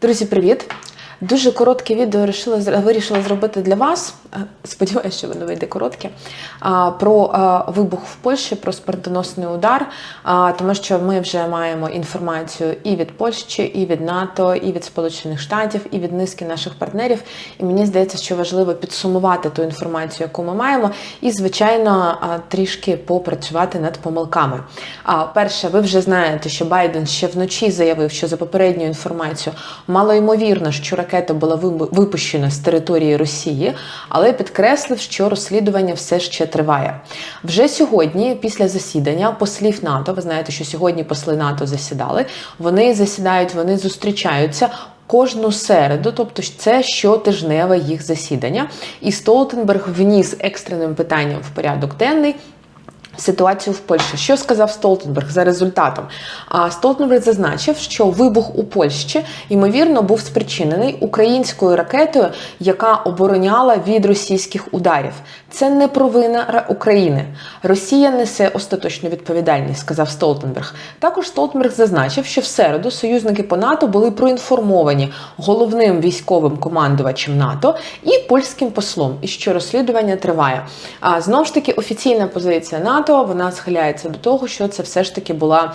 Друзі, привіт! Дуже коротке відео вирішила, вирішила зробити для вас. Е, Сподіваюся, що воно вийде коротке. Про е, вибух в Польщі, про смертоносний удар. Тому що ми вже маємо інформацію і від Польщі, і від НАТО, і від Сполучених Штатів, і від низки наших партнерів. І мені здається, що важливо підсумувати ту інформацію, яку ми маємо, і, звичайно, трішки попрацювати над помилками. Перше, ви вже знаєте, що Байден ще вночі заявив, що за попередньою інформацією мало ймовірно, що ракета була випущена з території Росії, але підкреслив, що розслідування все ще триває. Вже сьогодні, після засідання послів НАТО, ви знаєте, що сьогодні посли НАТО засідали. Вони засідають, вони зустрічаються. Кожну середу, тобто це щотижневе їх засідання, і Столтенберг вніс екстреним питанням в порядок денний Ситуацію в Польщі. Що сказав Столтенберг за результатом? А Столтенберг зазначив, що вибух у Польщі ймовірно був спричинений українською ракетою, яка обороняла від російських ударів. Це не провина України. Росія несе остаточну відповідальність, сказав Столтенберг. Також Столтенберг зазначив, що в середу союзники по НАТО були проінформовані головним військовим командувачем НАТО і польським послом, і що розслідування триває. А знову ж таки, офіційна позиція НАТО вона схиляється до того, що це все ж таки була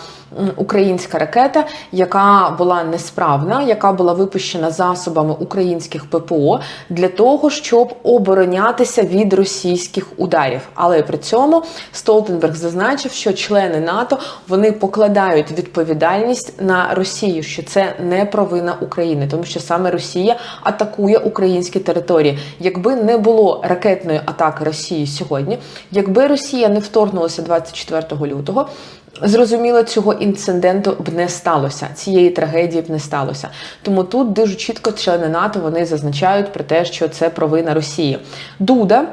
українська ракета, яка була несправна, яка була випущена засобами українських ППО для того, щоб оборонятися від російських ударів. Але при цьому Столтенберг зазначив, що члени НАТО вони покладають відповідальність на Росію, що це не провина України, тому що саме Росія атакує українські території. Якби не було ракетної атаки Росії сьогодні, якби Росія не вторгнулася 24 лютого. Зрозуміло, цього інциденту б не сталося, цієї трагедії б не сталося. Тому тут дуже чітко члени НАТО вони зазначають про те, що це провина Росії. Дуда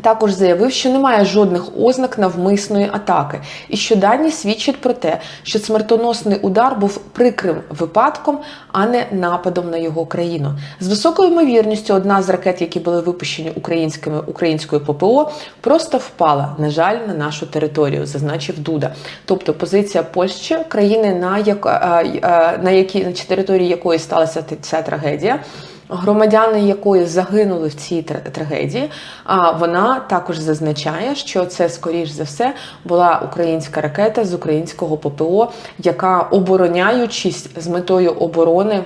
також заявив, що немає жодних ознак навмисної атаки, і що дані свідчать про те, що смертоносний удар був прикрим випадком, а не нападом на його країну. З високою ймовірністю одна з ракет, які були випущені українськими українською ППО, просто впала, на жаль, на нашу територію, зазначив Дуда. Тобто позиція Польщі, країни, на як а, а, на якій на території якої сталася ця трагедія громадяни якої загинули в цій трагедії, а вона також зазначає, що це скоріш за все була українська ракета з українського ППО, яка обороняючись з метою оборони.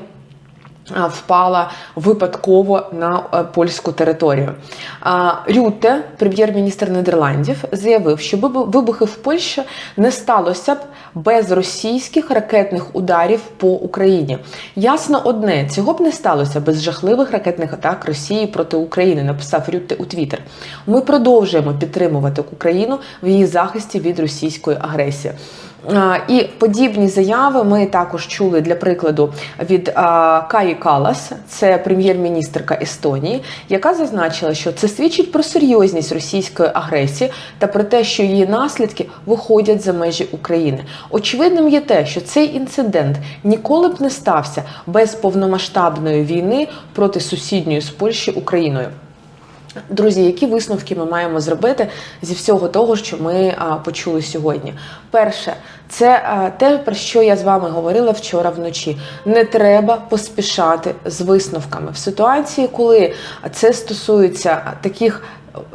А, Впала випадково на е, польську територію. Рюте, прем'єр-міністр Нідерландів, заявив, що вибухи в Польщі не сталося б без російських ракетних ударів по Україні. Ясно одне, цього б не сталося без жахливих ракетних атак Росії проти України, написав Рюте у Твіттер. Ми продовжуємо підтримувати Україну в її захисті від російської агресії. А, І подібні заяви ми також чули для прикладу від Каї Калас, це прем'єр-міністрка Естонії, яка зазначила, що це свідчить про серйозність російської агресії та про те, що її наслідки виходять за межі України. Очевидним є те, що цей інцидент ніколи б не стався без повномасштабної війни проти сусідньої з Польщі Україною. Друзі, які висновки ми маємо зробити зі всього того, що ми а, почули сьогодні? Перше, це а, те, про що я з вами говорила вчора вночі. Не треба поспішати з висновками в ситуації, коли це стосується таких.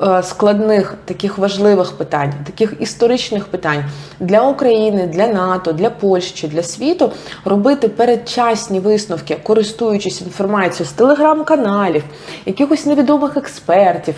Е, Складних таких важливих питань, таких історичних питань для України, для НАТО, для Польщі, для світу робити передчасні висновки, користуючись інформацією з телеграм-каналів, якихось невідомих експертів.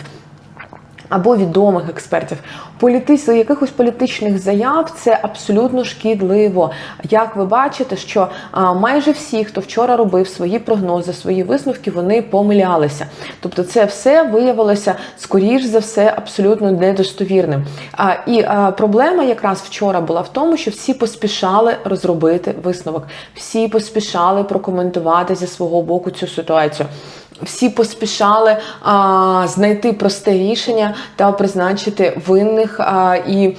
Або відомих експертів, політиць, якихось політичних заяв це абсолютно шкідливо. Як ви бачите, що майже всі, хто вчора робив свої прогнози, свої висновки, вони помилялися. Тобто, це все виявилося скоріш за все абсолютно недостовірним. А, і проблема якраз вчора була в тому, що всі поспішали розробити висновок, всі поспішали прокоментувати зі свого боку цю ситуацію. Всі поспішали а, знайти просте рішення та призначити винних а, і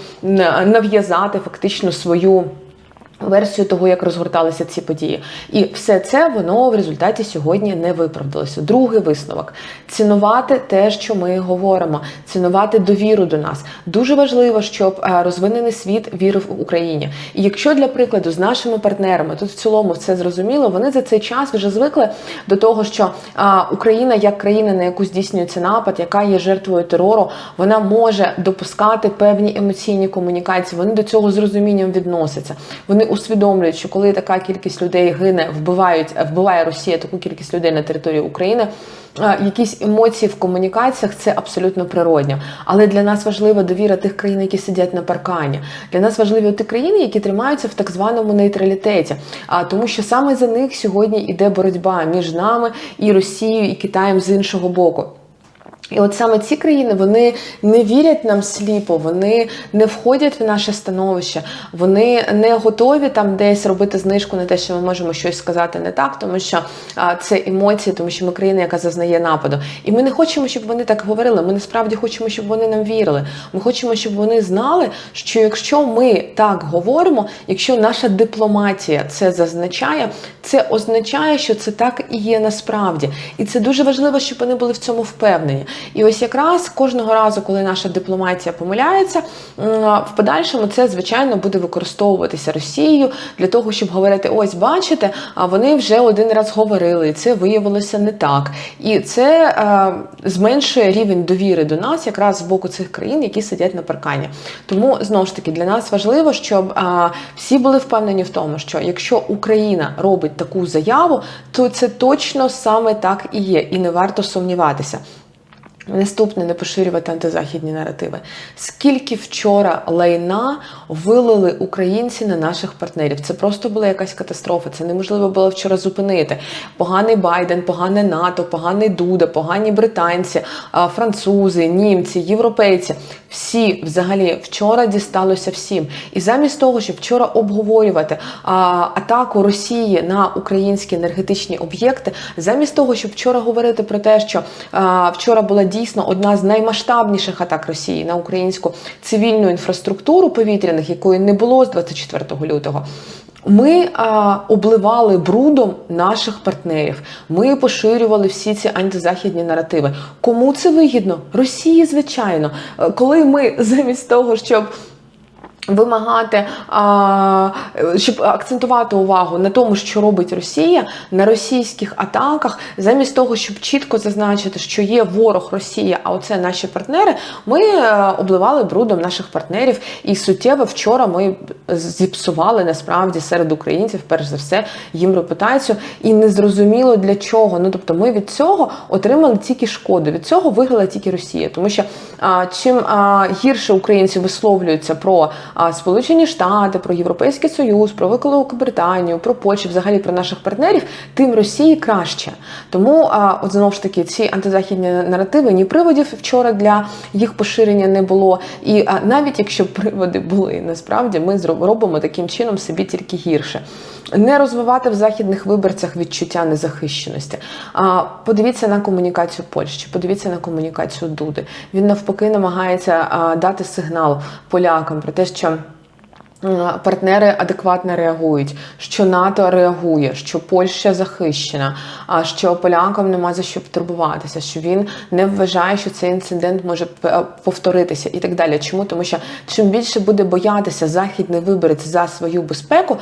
нав'язати фактично свою Версію того, як розгорталися ці події, і все це воно в результаті сьогодні не виправдалося. Другий висновок: цінувати те, що ми говоримо, цінувати довіру до нас. Дуже важливо, щоб е, розвинений світ вірив в Україні. І якщо для прикладу з нашими партнерами тут в цілому все зрозуміло, вони за цей час вже звикли до того, що Україна як країна, на яку здійснюється напад, яка є жертвою терору, вона може допускати певні емоційні комунікації. Вони до цього з розумінням відносяться. Вони усвідомлюють, що коли така кількість людей гине, вбивають, вбиває Росія таку кількість людей на території України. Якісь емоції в комунікаціях це абсолютно природньо. Але для нас важлива довіра тих країн, які сидять на паркані. Для нас важливі ті країни, які тримаються в так званому нейтралітеті. А тому, що саме за них сьогодні йде боротьба між нами і Росією і Китаєм з іншого боку. І от саме ці країни вони не вірять нам сліпо, вони не входять в наше становище, вони не готові там десь робити знижку на те, що ми можемо щось сказати не так, тому що а, це емоції, тому що ми країна, яка зазнає нападу. І ми не хочемо, щоб вони так говорили. Ми насправді хочемо, щоб вони нам вірили. Ми хочемо, щоб вони знали, що якщо ми так говоримо, якщо наша дипломатія це зазначає, це означає, що це так і є насправді. І це дуже важливо, щоб вони були в цьому впевнені. І ось якраз кожного разу, коли наша дипломатія помиляється, в подальшому це звичайно буде використовуватися Росією для того, щоб говорити: ось, бачите, а вони вже один раз говорили, і це виявилося не так. І це е, зменшує рівень довіри до нас, якраз з боку цих країн, які сидять на паркані. Тому знову ж таки для нас важливо, щоб е, всі були впевнені в тому, що якщо Україна робить таку заяву, то це точно саме так і є, і не варто сумніватися. Наступне не поширювати антизахідні наративи. Скільки вчора лайна вилили українці на наших партнерів? Це просто була якась катастрофа. Це неможливо було вчора зупинити. Поганий Байден, погане НАТО, поганий Дуда, погані британці, французи, німці, європейці. Всі взагалі вчора дісталося всім. І замість того, щоб вчора обговорювати а, атаку Росії на українські енергетичні об'єкти, замість того, щоб вчора говорити про те, що а, вчора була дійсно одна з наймасштабніших атак Росії на українську цивільну інфраструктуру повітряних, якої не було з 24 лютого. Ми а, обливали брудом наших партнерів. Ми поширювали всі ці антизахідні наративи. Кому це вигідно? Росії, звичайно, коли ми замість того, щоб Вимагати, щоб акцентувати увагу на тому, що робить Росія на російських атаках, замість того, щоб чітко зазначити, що є ворог Росія, а оце наші партнери. Ми е, обливали брудом наших партнерів, і суттєво вчора ми зіпсували насправді серед українців, перш за все, їм репутацію, і незрозуміло для чого. Ну тобто, ми від цього отримали тільки шкоду. Від цього виграла тільки Росія, тому що чим гірше українці висловлюються про. Сполучені Штати, про Європейський Союз, про Великобританію, про Польщу, взагалі про наших партнерів, тим Росії краще. Тому от знову ж таки ці антизахідні наративи ні приводів вчора для їх поширення не було. І навіть якщо приводи були, насправді ми робимо таким чином собі тільки гірше. Не розвивати в західних виборцях відчуття незахищеності. А подивіться на комунікацію Польщі, подивіться на комунікацію Дуди. Він навпаки намагається дати сигнал полякам про те, що. Партнери адекватно реагують, що НАТО реагує, що Польща захищена, а що полякам нема за що турбуватися, що він не вважає, що цей інцидент може повторитися і так далі. Чому тому, що чим більше буде боятися західний виборець за свою безпеку,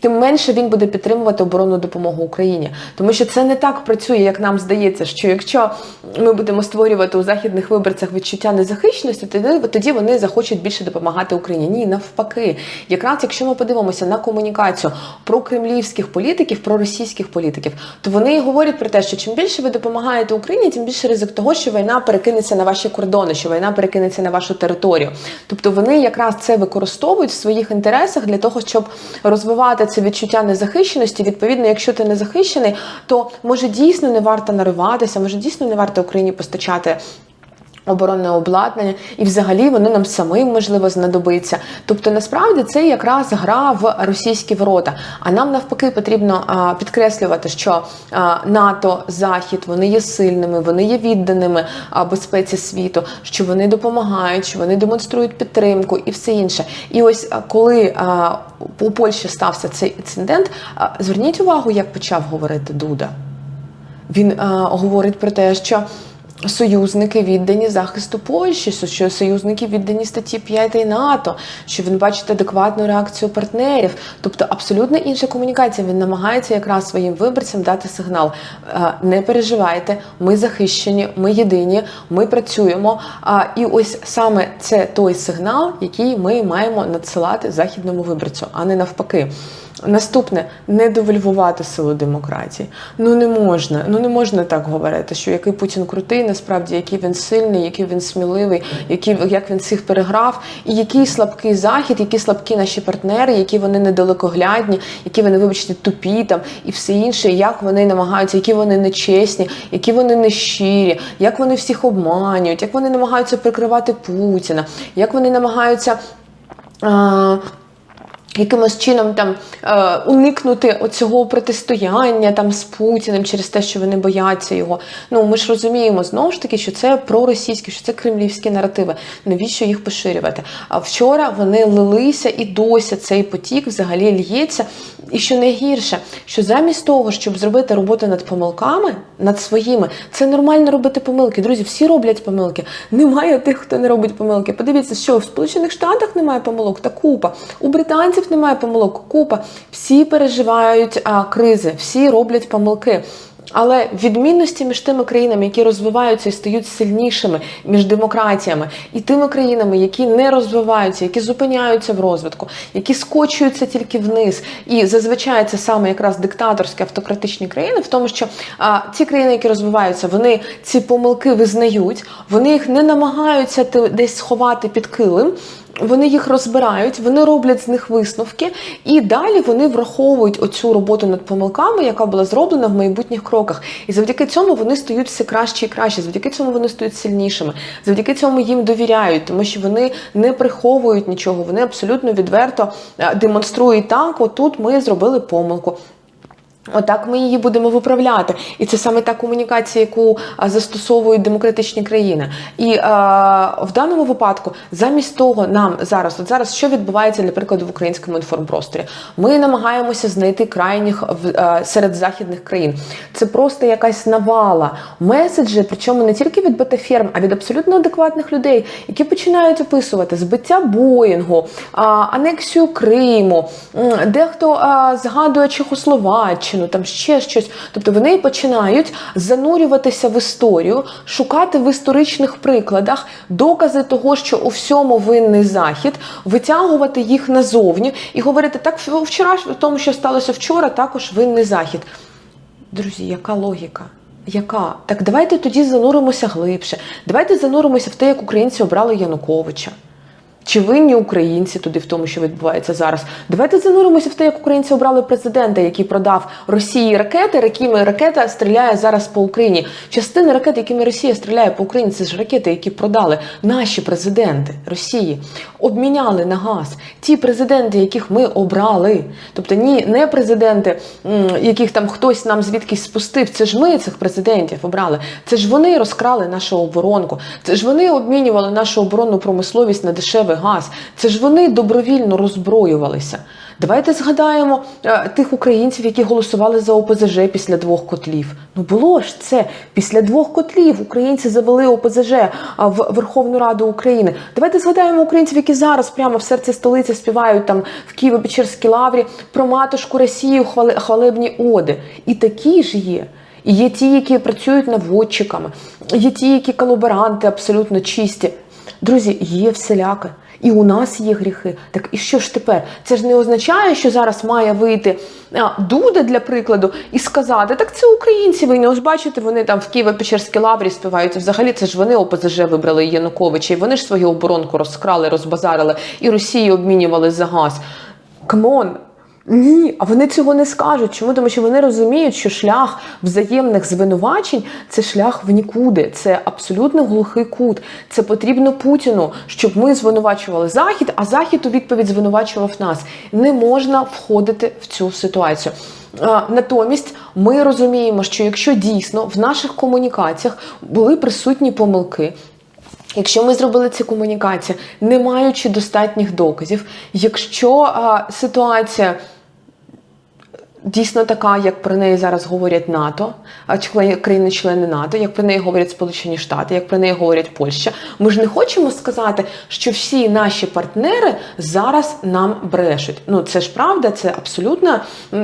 тим менше він буде підтримувати оборонну допомогу Україні, тому що це не так працює, як нам здається, що якщо ми будемо створювати у західних виборцях відчуття незахищеності, тоді вони захочуть більше допомагати Україні. Ні, навпаки, якраз якщо ми подивимося на комунікацію про кремлівських політиків, про російських політиків, то вони говорять про те, що чим більше ви допомагаєте Україні, тим більше ризик того, що війна перекинеться на ваші кордони, що війна перекинеться на вашу територію. Тобто вони якраз це використовують в своїх інтересах для того, щоб розвивати це відчуття незахищеності. Відповідно, якщо ти не захищений, то може дійсно не варто нариватися, може дійсно не варто Україні постачати Оборонне обладнання, і взагалі вони нам самим можливо знадобиться. Тобто, насправді це якраз гра в російські ворота. А нам навпаки потрібно підкреслювати, що НАТО, Захід вони є сильними, вони є відданими безпеці світу, що вони допомагають, що вони демонструють підтримку і все інше. І ось коли у Польщі стався цей інцидент, зверніть увагу, як почав говорити Дуда. Він говорить про те, що союзники віддані захисту Польщі, що союзники віддані статті 5 НАТО, що він бачить адекватну реакцію партнерів. Тобто абсолютно інша комунікація. Він намагається якраз своїм виборцям дати сигнал: не переживайте, ми захищені, ми єдині, ми працюємо. І ось саме це той сигнал, який ми маємо надсилати західному виборцю, а не навпаки. Наступне не девальвувати силу демократії. Ну не можна, ну не можна так говорити, що який Путін крутий, насправді який він сильний, який він сміливий, який як він всіх переграв, і який слабкий захід, які слабкі наші партнери, які вони недалекоглядні, які вони, вибачте, тупі там і все інше, як вони намагаються, які вони нечесні, які вони нещирі, як вони всіх обманюють, як вони намагаються прикривати Путіна, як вони намагаються. А, якимось чином там е, уникнути оцього протистояння там з Путіним через те, що вони бояться його. Ну ми ж розуміємо знову ж таки, що це проросійські, що це кремлівські наративи. Навіщо їх поширювати? А вчора вони лилися і досі цей потік взагалі л'ється. І що найгірше, що замість того, щоб зробити роботу над помилками, над своїми, це нормально робити помилки. Друзі, всі роблять помилки. Немає тих, хто не робить помилки. Подивіться, що в Сполучених Штатах немає помилок, та купа. У британців немає помилок, купа. Всі переживають а, кризи, всі роблять помилки. Але відмінності між тими країнами, які розвиваються і стають сильнішими, між демократіями, і тими країнами, які не розвиваються, які зупиняються в розвитку, які скочуються тільки вниз. І зазвичай це саме якраз диктаторські автократичні країни, в тому, що а, ті країни, які розвиваються, вони ці помилки визнають, вони їх не намагаються десь сховати під килим. Вони їх розбирають, вони роблять з них висновки, і далі вони враховують оцю роботу над помилками, яка була зроблена в майбутніх кроках. І завдяки цьому вони стають все краще і краще. Завдяки цьому вони стають сильнішими. Завдяки цьому їм довіряють, тому що вони не приховують нічого. Вони абсолютно відверто е, демонструють так. Отут ми зробили помилку. Отак ми її будемо виправляти, і це саме та комунікація, яку застосовують демократичні країни. І а, в даному випадку, замість того, нам зараз, от зараз що відбувається для прикладу в українському інформпросторі, ми намагаємося знайти крайніх в а, серед західних країн. Це просто якась навала меседжі, причому не тільки від БТФерм, а від абсолютно адекватних людей, які починають описувати збиття Боїнгу, а, анексію Криму, дехто а, згадує Чехословаччину. Там ще щось. Тобто вони починають занурюватися в історію, шукати в історичних прикладах докази того, що у всьому винний захід, витягувати їх назовні і говорити так, вчора в тому, що сталося вчора, також винний захід. Друзі, яка логіка? Яка? Так давайте тоді зануримося глибше. Давайте зануримося в те, як українці обрали Януковича. Чи винні українці туди в тому, що відбувається зараз? Давайте зануримося в те, як українці обрали президента, який продав Росії ракети, якими ракета стріляє зараз по Україні. Частина ракет, якими Росія стріляє по Україні, це ж ракети, які продали наші президенти Росії, обміняли на газ. Ті президенти, яких ми обрали. Тобто, ні, не президенти, яких там хтось нам звідкись спустив. Це ж ми цих президентів обрали. Це ж вони розкрали нашу оборонку. Це ж вони обмінювали нашу оборонну промисловість на дешевий газ. Це ж вони добровільно роззброювалися. Давайте згадаємо е, тих українців, які голосували за ОПЗЖ після двох котлів. Ну було ж це після двох котлів українці завели ОПЗЖ в Верховну Раду України. Давайте згадаємо українців, які зараз прямо в серці столиці співають там в Києво-Печерській лаврі про матушку Росію хвалебні оди. І такі ж є. І є ті, які працюють наводчиками, є ті, які колаборанти абсолютно чисті. Друзі, є всіляке. І у нас є гріхи. Так і що ж тепер? Це ж не означає, що зараз має вийти Дуда, для прикладу, і сказати, так це українці винні. Ось бачите, вони там в Києво-Печерській лаврі співають. Взагалі це ж вони ОПЗЖ вибрали Януковича, і вони ж свою оборонку розкрали, розбазарили, і Росію обмінювали за газ. Камон! Ні, а вони цього не скажуть. Чому? Тому що вони розуміють, що шлях взаємних звинувачень це шлях в нікуди. Це абсолютно глухий кут. Це потрібно Путіну, щоб ми звинувачували Захід, а Захід у відповідь звинувачував нас. Не можна входити в цю ситуацію. Натомість ми розуміємо, що якщо дійсно в наших комунікаціях були присутні помилки. Якщо ми зробили ці комунікації, не маючи достатніх доказів, якщо а, ситуація дійсно така, як про неї зараз говорять НАТО, а члени- країни-члени НАТО, як про неї говорять Сполучені Штати, як про неї говорять Польща, ми ж не хочемо сказати, що всі наші партнери зараз нам брешуть. Ну це ж правда, це абсолютно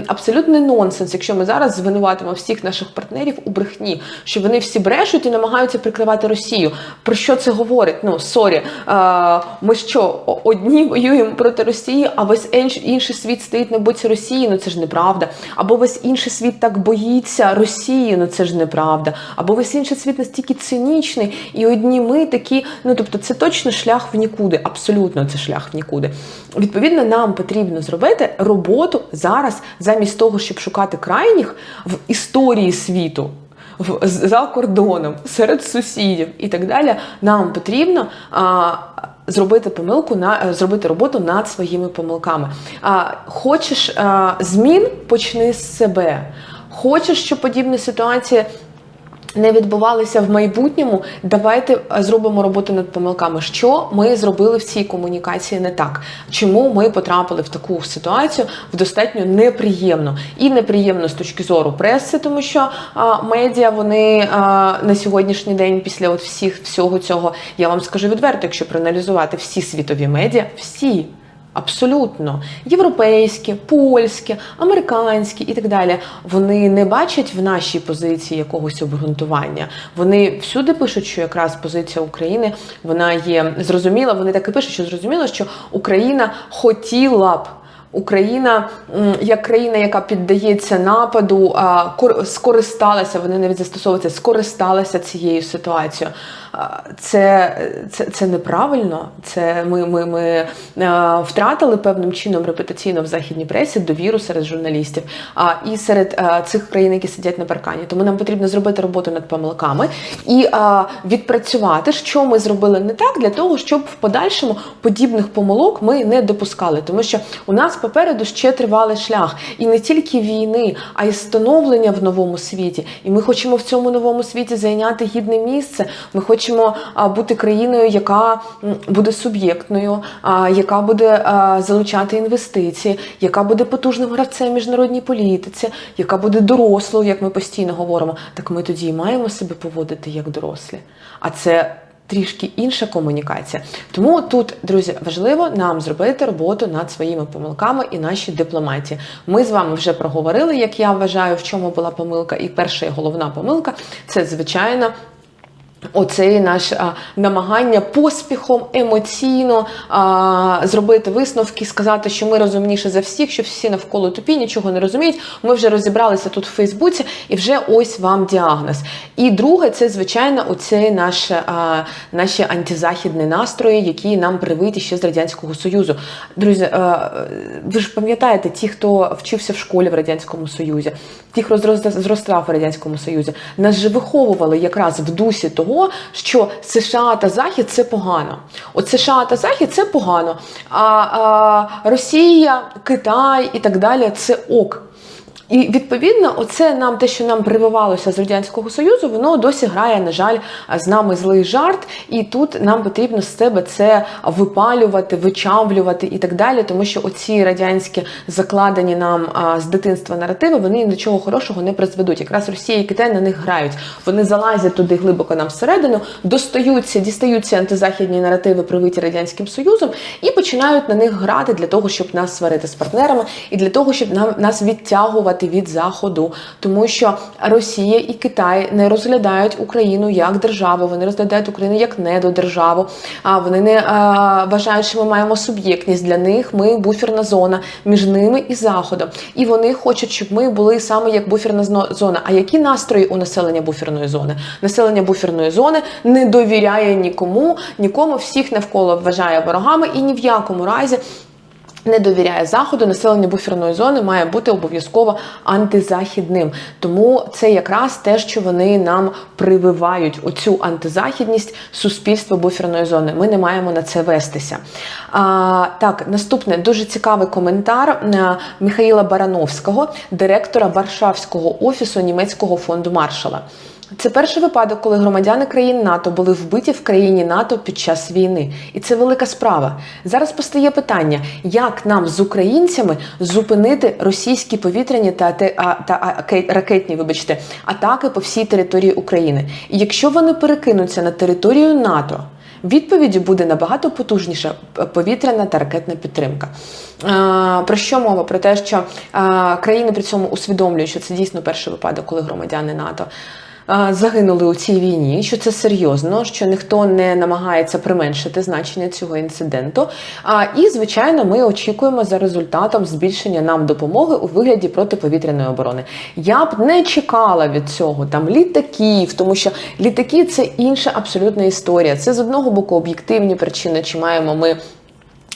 абсолютний нонсенс, якщо ми зараз звинуватимо всіх наших партнерів у брехні, що вони всі брешуть і намагаються прикривати Росію. Про що це говорить? Ну сорі, ми що одні воюємо проти Росії, а весь інш- інший світ стоїть на боці Росії. Ну це ж неправда. Або весь інший світ так боїться Росії, ну це ж неправда. Або весь інший світ настільки цинічний, і одні ми такі. Ну тобто, це точно шлях в нікуди. Абсолютно це шлях в нікуди. Відповідно, нам потрібно зробити роботу зараз, замість того, щоб шукати крайніх в історії світу. За кордоном, серед сусідів і так далі, нам потрібно а, зробити помилку на е, зробити роботу над своїми помилками. А, хочеш змін, почни з себе. Хочеш, щоб подібні ситуації не відбувалися в майбутньому, давайте е, зробимо роботу над помилками. Що ми зробили в цій комунікації не так? Чому ми потрапили в таку ситуацію в достатньо неприємну і неприємно з точки зору преси, тому що а, медіа вони а, на сьогоднішній день, після от всіх всього цього, я вам скажу відверто, якщо проаналізувати всі світові медіа, всі. Абсолютно європейські, польські, американські і так далі. Вони не бачать в нашій позиції якогось обґрунтування. Вони всюди пишуть, що якраз позиція України вона є зрозуміла. Вони так і пишуть, що зрозуміло, що Україна хотіла б. Україна, як країна, яка піддається нападу, а, кор- скористалася, вони навіть застосовуються, скористалася цією ситуацією. Це, це, це неправильно. Це ми, ми, ми е, втратили певним чином репутаційно в західній пресі довіру серед журналістів і серед е, цих країн, які сидять на паркані. Тому нам потрібно зробити роботу над помилками і е, відпрацювати, що ми зробили не так, для того, щоб в подальшому подібних помилок ми не допускали. Тому що у нас попереду ще тривалий шлях, і не тільки війни, а й становлення в новому світі. І ми хочемо в цьому новому світі зайняти гідне місце. Ми хочемо а, бути країною, яка буде суб'єктною, яка буде залучати інвестиції, яка буде потужним гравцем міжнародній політиці, яка буде дорослою, як ми постійно говоримо. Так ми тоді і маємо себе поводити як дорослі. А це трішки інша комунікація. Тому тут, друзі, важливо нам зробити роботу над своїми помилками і нашій дипломатії. Ми з вами вже проговорили, як я вважаю, в чому була помилка. І перша і головна помилка це звичайно. Оце наше намагання поспіхом емоційно а, зробити висновки, сказати, що ми розумніші за всіх, що всі навколо тупі, нічого не розуміють. Ми вже розібралися тут в Фейсбуці, і вже ось вам діагноз. І друге, це звичайно оце наше, а, наші антизахідні настрої, які нам привиті ще з радянського союзу. Друзі, а, ви ж пам'ятаєте, ті, хто вчився в школі в радянському союзі, ті, хто зростав в радянському союзі, нас же виховували якраз в дусі того, що США та Захід це погано. От США та Захід це погано. А, а Росія, Китай і так далі це ок. І відповідно, оце нам те, що нам прививалося з радянського союзу, воно досі грає, на жаль, з нами злий жарт. І тут нам потрібно з себе це випалювати, вичавлювати і так далі, тому що оці радянські закладені нам з дитинства наративи, вони ні до чого хорошого не призведуть. Якраз Росія і Китай на них грають. Вони залазять туди глибоко нам всередину, достаються, дістаються антизахідні наративи, привиті радянським союзом, і починають на них грати для того, щоб нас сварити з партнерами, і для того, щоб нам нас відтягувати від заходу, тому що Росія і Китай не розглядають Україну як державу, вони розглядають Україну як недодержаву. А вони не а, вважають, що ми маємо суб'єктність для них. Ми буферна зона між ними і заходом. І вони хочуть, щоб ми були саме як буферна зона. А які настрої у населення буферної зони? Населення буферної зони не довіряє нікому, нікому всіх навколо вважає ворогами і ні в якому разі Не довіряє заходу, населення буферної зони має бути обов'язково антизахідним. Тому це якраз те, що вони нам прививають оцю антизахідність суспільства буферної зони. Ми не маємо на це вестися. А, Так, наступне дуже цікавий коментар е, Михаїла Барановського, директора Варшавського офісу німецького фонду Маршала. Це перший випадок, коли громадяни країн НАТО були вбиті в країні НАТО під час війни, і це велика справа. Зараз постає питання, як нам з українцями зупинити російські повітряні та, те- а- та ракетні, вибачте, атаки по всій території України. І якщо вони перекинуться на територію НАТО. Відповіддю буде набагато потужніша повітряна та ракетна підтримка. Е, Про що мова? Про те, що е, країни при цьому усвідомлюють, що це дійсно перший випадок, коли громадяни НАТО загинули у цій війні, що це серйозно, що ніхто не намагається применшити значення цього інциденту. А, І, звичайно, ми очікуємо за результатом збільшення нам допомоги у вигляді протиповітряної оборони. Я б не чекала від цього там літаків, тому що літаки це інша абсолютна історія. Це з одного боку об'єктивні причини, чи маємо ми.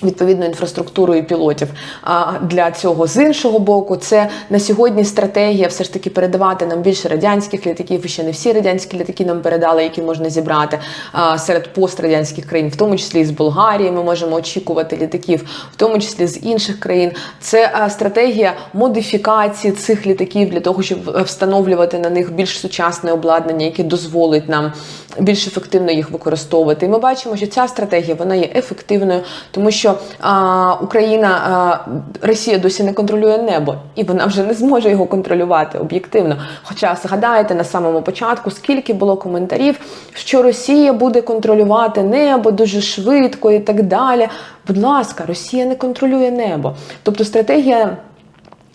Відповідну інфраструктуру і пілотів а для цього з іншого боку, це на сьогодні стратегія все ж таки передавати нам більше радянських літаків. І ще не всі радянські літаки нам передали, які можна зібрати а, серед пострадянських країн, в тому числі і з Болгарії. Ми можемо очікувати літаків, в тому числі з інших країн. Це а, стратегія модифікації цих літаків для того, щоб встановлювати на них більш сучасне обладнання, яке дозволить нам більш ефективно їх використовувати. І ми бачимо, що ця стратегія вона є ефективною, тому що а, Україна, а, Росія досі не контролює небо, і вона вже не зможе його контролювати об'єктивно. Хоча згадайте на самому початку, скільки було коментарів, що Росія буде контролювати небо дуже швидко і так далі. Будь ласка, Росія не контролює небо. Тобто стратегія.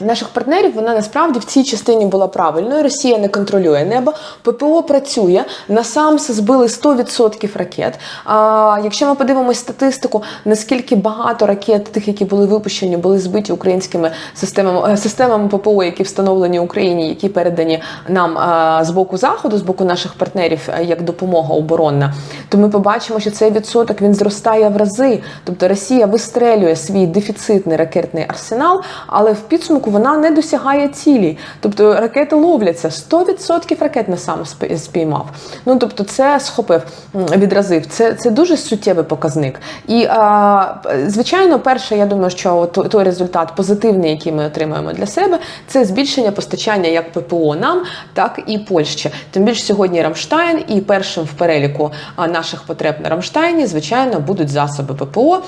Наших партнерів вона насправді в цій частині була правильною. Росія не контролює небо. ППО працює на САМС збили 100% ракет. А якщо ми подивимося статистику, наскільки багато ракет, тих, які були випущені, були збиті українськими системами системами ППО, які встановлені в Україні, які передані нам з боку заходу, з боку наших партнерів як допомога оборонна, то ми побачимо, що цей відсоток він зростає в рази. Тобто Росія вистрелює свій дефіцитний ракетний арсенал, але в підсумку вона не досягає цілі. Тобто ракети ловляться 100% ракет на сам спіймав. Ну тобто, це схопив, відразив. Це це дуже суттєвий показник. І а, звичайно, перше, я думаю, що той результат позитивний, який ми отримаємо для себе, це збільшення постачання як ППО нам, так і Польщі. Тим більше сьогодні Рамштайн, і першим в переліку наших потреб на Рамштайні, звичайно, будуть засоби ППО.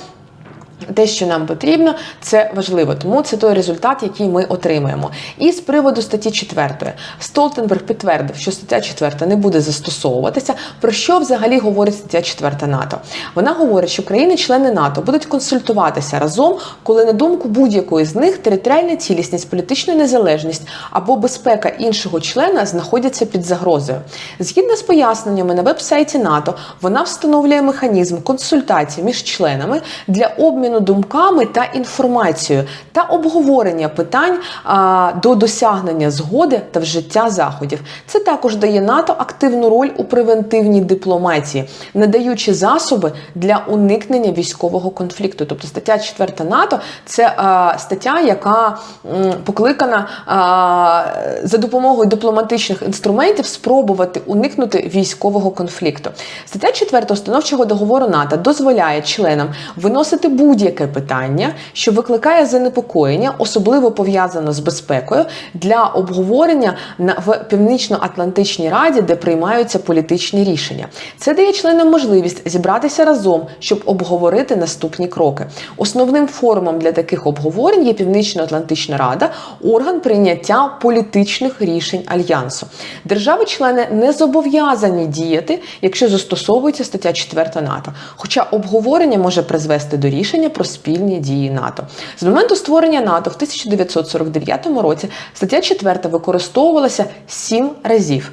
Те, що нам потрібно, це важливо, тому це той результат, який ми отримаємо. І з приводу статті 4. Столтенберг підтвердив, що стаття 4 не буде застосовуватися. Про що взагалі говорить стаття 4 НАТО? Вона говорить, що країни-члени НАТО будуть консультуватися разом, коли на думку будь-якої з них територіальна цілісність, політична незалежність або безпека іншого члена знаходяться під загрозою. Згідно з поясненнями на веб-сайті НАТО, вона встановлює механізм консультацій між членами для обміну обміну думками та інформацією та обговорення питань а, до досягнення згоди та вжиття заходів. Це також дає НАТО активну роль у превентивній дипломатії, надаючи засоби для уникнення військового конфлікту. Тобто стаття 4 НАТО це а, стаття, яка м, покликана а, за допомогою дипломатичних інструментів спробувати уникнути військового конфлікту. Стаття 4 установчого договору НАТО дозволяє членам виносити будь будь-яке питання, що викликає занепокоєння, особливо пов'язано з безпекою, для обговорення в Північно-Атлантичній раді, де приймаються політичні рішення. Це дає членам можливість зібратися разом, щоб обговорити наступні кроки. Основним форумом для таких обговорень є Північно-Атлантична рада, орган прийняття політичних рішень альянсу. Держави-члени не зобов'язані діяти, якщо застосовується стаття 4 НАТО. Хоча обговорення може призвести до рішення рішення про спільні дії НАТО. З моменту створення НАТО в 1949 році стаття 4 використовувалася сім разів.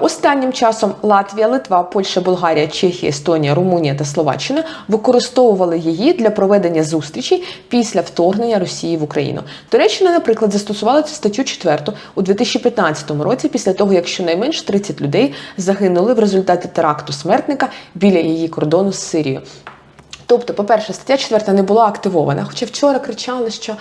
Останнім часом Латвія, Литва, Польща, Болгарія, Чехія, Естонія, Румунія та Словаччина використовували її для проведення зустрічей після вторгнення Росії в Україну. Туреччина, наприклад, застосувала цю статтю 4 у 2015 році, після того як щонайменш 30 людей загинули в результаті теракту смертника біля її кордону з Сирією. Тобто, по-перше, стаття 4 не була активована, хоча вчора кричали, що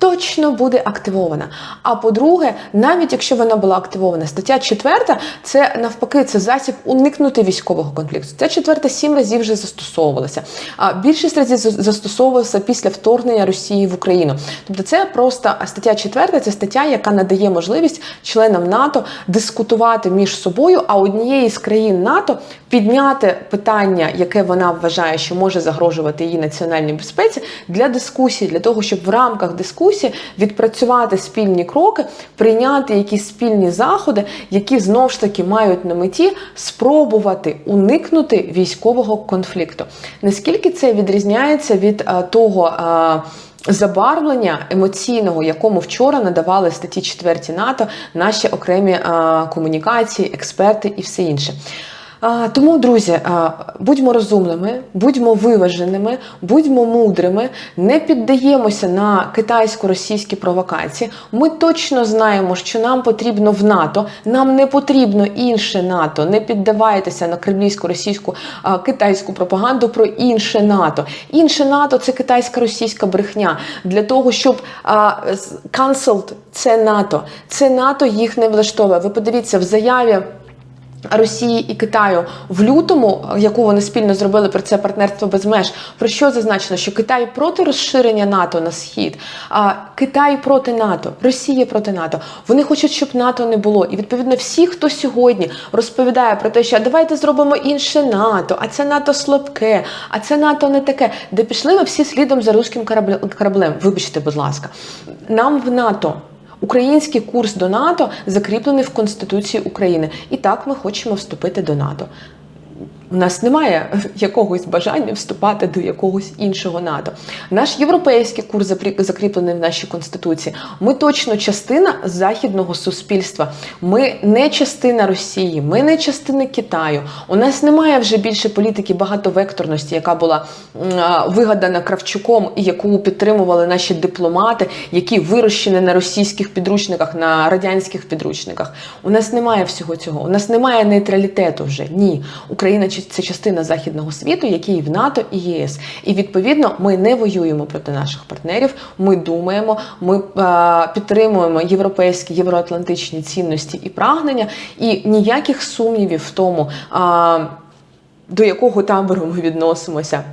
точно буде активована. А по-друге, навіть якщо вона була активована, стаття 4 це навпаки це засіб уникнути військового конфлікту. Стаття 4 сім разів вже застосовувалася. А більшість разів за- застосовувалася після вторгнення Росії в Україну. Тобто, це просто стаття 4 це стаття, яка надає можливість членам НАТО дискутувати між собою, а однієї з країн НАТО підняти питання, яке вона вважає, що може загрожувати її національній безпеці, для дискусії, для того, щоб в рамках дискусії відпрацювати спільні кроки, прийняти якісь спільні заходи, які знов ж таки мають на меті спробувати уникнути військового конфлікту. Наскільки це відрізняється від е, того? е, Забарвлення емоційного, якому вчора надавали статті 4 НАТО наші окремі а, комунікації, експерти і все інше. Тому, друзі, будьмо розумними, будьмо виваженими, будьмо мудрими, не піддаємося на китайсько-російські провокації. Ми точно знаємо, що нам потрібно в НАТО, нам не потрібно інше НАТО. Не піддавайтеся на кремлівсько-російську китайську пропаганду про інше НАТО. Інше НАТО це китайська російська брехня для того, щоб а, це НАТО. Це НАТО їх не влаштовує. Ви подивіться в заяві. Росії і Китаю в лютому, яку вони спільно зробили про це партнерство без меж, про що зазначено, що Китай проти розширення НАТО на схід, а Китай проти НАТО, Росія проти НАТО. Вони хочуть, щоб НАТО не було. І відповідно всі, хто сьогодні розповідає про те, що «А давайте зробимо інше НАТО, а це НАТО слабке, а це НАТО не таке. Де пішли ви всі слідом за руським кораблем. Вибачте, будь ласка, нам в НАТО. Український курс до НАТО закріплений в Конституції України. І так ми хочемо вступити до НАТО. У нас немає якогось бажання вступати до якогось іншого НАТО. Наш європейський курс закріплений в нашій конституції. Ми точно частина західного суспільства. Ми не частина Росії, ми не частина Китаю. У нас немає вже більше політики багатовекторності, яка була вигадана Кравчуком і яку підтримували наші дипломати, які вирощені на російських підручниках, на радянських підручниках. У нас немає всього цього. У нас немає нейтралітету вже. Ні. Україна чи- це частина західного світу, який в НАТО і ЄС. І відповідно ми не воюємо проти наших партнерів. Ми думаємо, ми е, підтримуємо європейські євроатлантичні цінності і прагнення, і ніяких сумнівів в тому, е, до якого табору ми відносимося.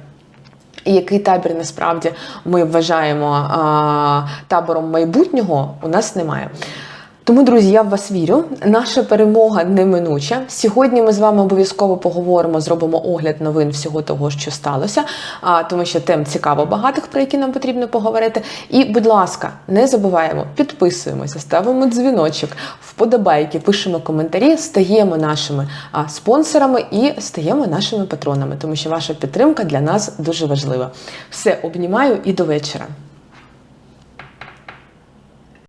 І який табір насправді ми вважаємо а, табором майбутнього, у нас немає. Тому, друзі, я в вас вірю. Наша перемога неминуча. Сьогодні ми з вами обов'язково поговоримо, зробимо огляд новин всього того, що сталося, тому що тем цікаво багатих, про які нам потрібно поговорити. І, будь ласка, не забуваємо, підписуємося, ставимо дзвіночок, вподобайки, пишемо коментарі, стаємо нашими спонсорами і стаємо нашими патронами, тому що ваша підтримка для нас дуже важлива. Все обнімаю і до вечора.